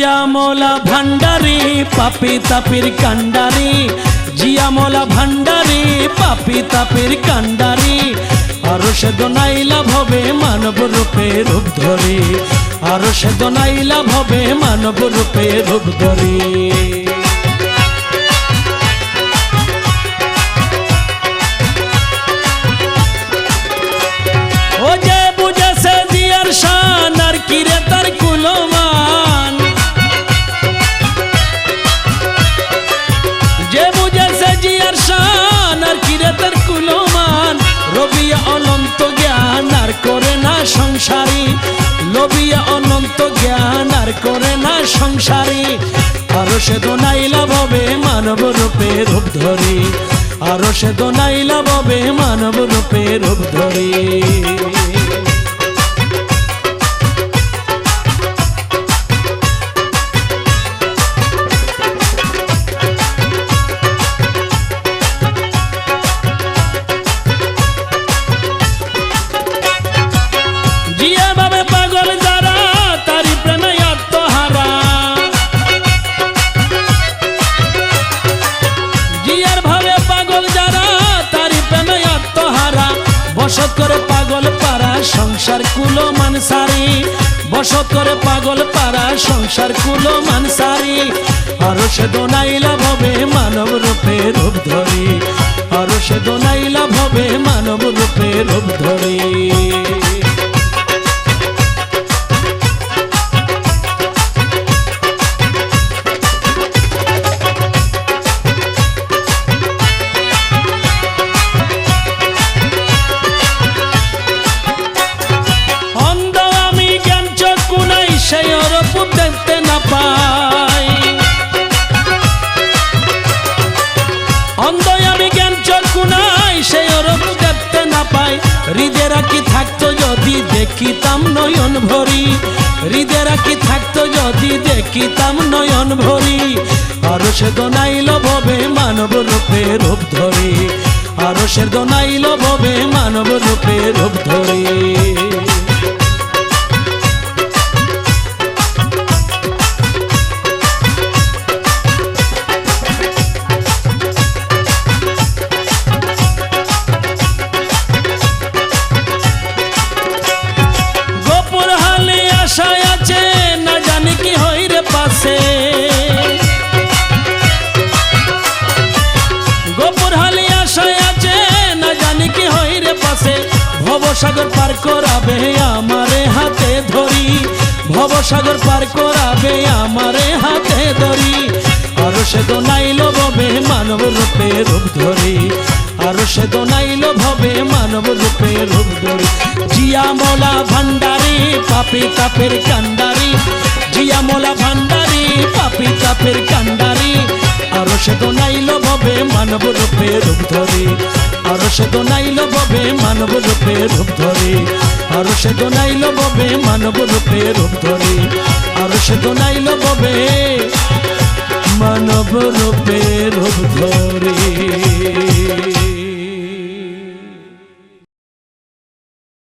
জিয়া মোলা ভান্ডারি পাপি তাপির কান্ডারি জিয়া মোলা ভান্ডারি পাপি তাপির কান্ডারি আরও সে দোনাইলা হবে মানব রূপে রূপ ধরে আরও সে দোনাইলা হবে মানব রূপে রূপ ধরি অনন্ত জ্ঞান আর করে না সংসারে। আরও সে তো দোনাইলা হবে মানব রূপে রূপ ধরে। আরও সে তো দোনাইলা হবে মানব রূপে রূপ ধরি। সংসার কুলো মানসারি বসত করে পাগল পারা সংসার কুলো মানসারি আরও সে দোনাইলা ভবে মানব রূপে রূপ ধরি। আরও সে ভবে মানব রূপে রূপ ধরি। দেখতে না পাই। অন্ধ আমি জ্ঞান চক্ষু নাই সেই অরূপ দেখতে না পাই। হৃদয় কি থাকতো যদি দেখিতাম নয়ন ভরি। হৃদয় কি থাকতো যদি দেখিতাম নয়ন ভরি। আরও সে দোনাইল ভবে মানব রূপে রূপ ধরি। আরও সে দোনাইল ভবে মানব রূপে রূপ ধরি। ভবসাগর পার করাবে আমারে হাতে ধরি। ভবসাগর পার করাবে আমারে হাতে ধরি। আরও সে দোনাইল ভবে মানব রূপে রূপ ধরি। আরও সে দোনাইল ভবে মানব রূপে রূপ ধরি। জিয়া মোলা ভান্ডারি, পাপি তাপের কান্ডারি জিয়া মোলা ভান্ডারি, পাপি তাপের কান্ডারি আরও সে দোনাইল ভবে মানব রূপে রূপ ধরি। আরও সে দোনাইল ববে মানব রূপে রূপ ধরে। আর সে দোনাইল ববে মানব রূপে রূপ ধরে। আর সে দোনাইল ববে মানব রূপে রূপ ধরি।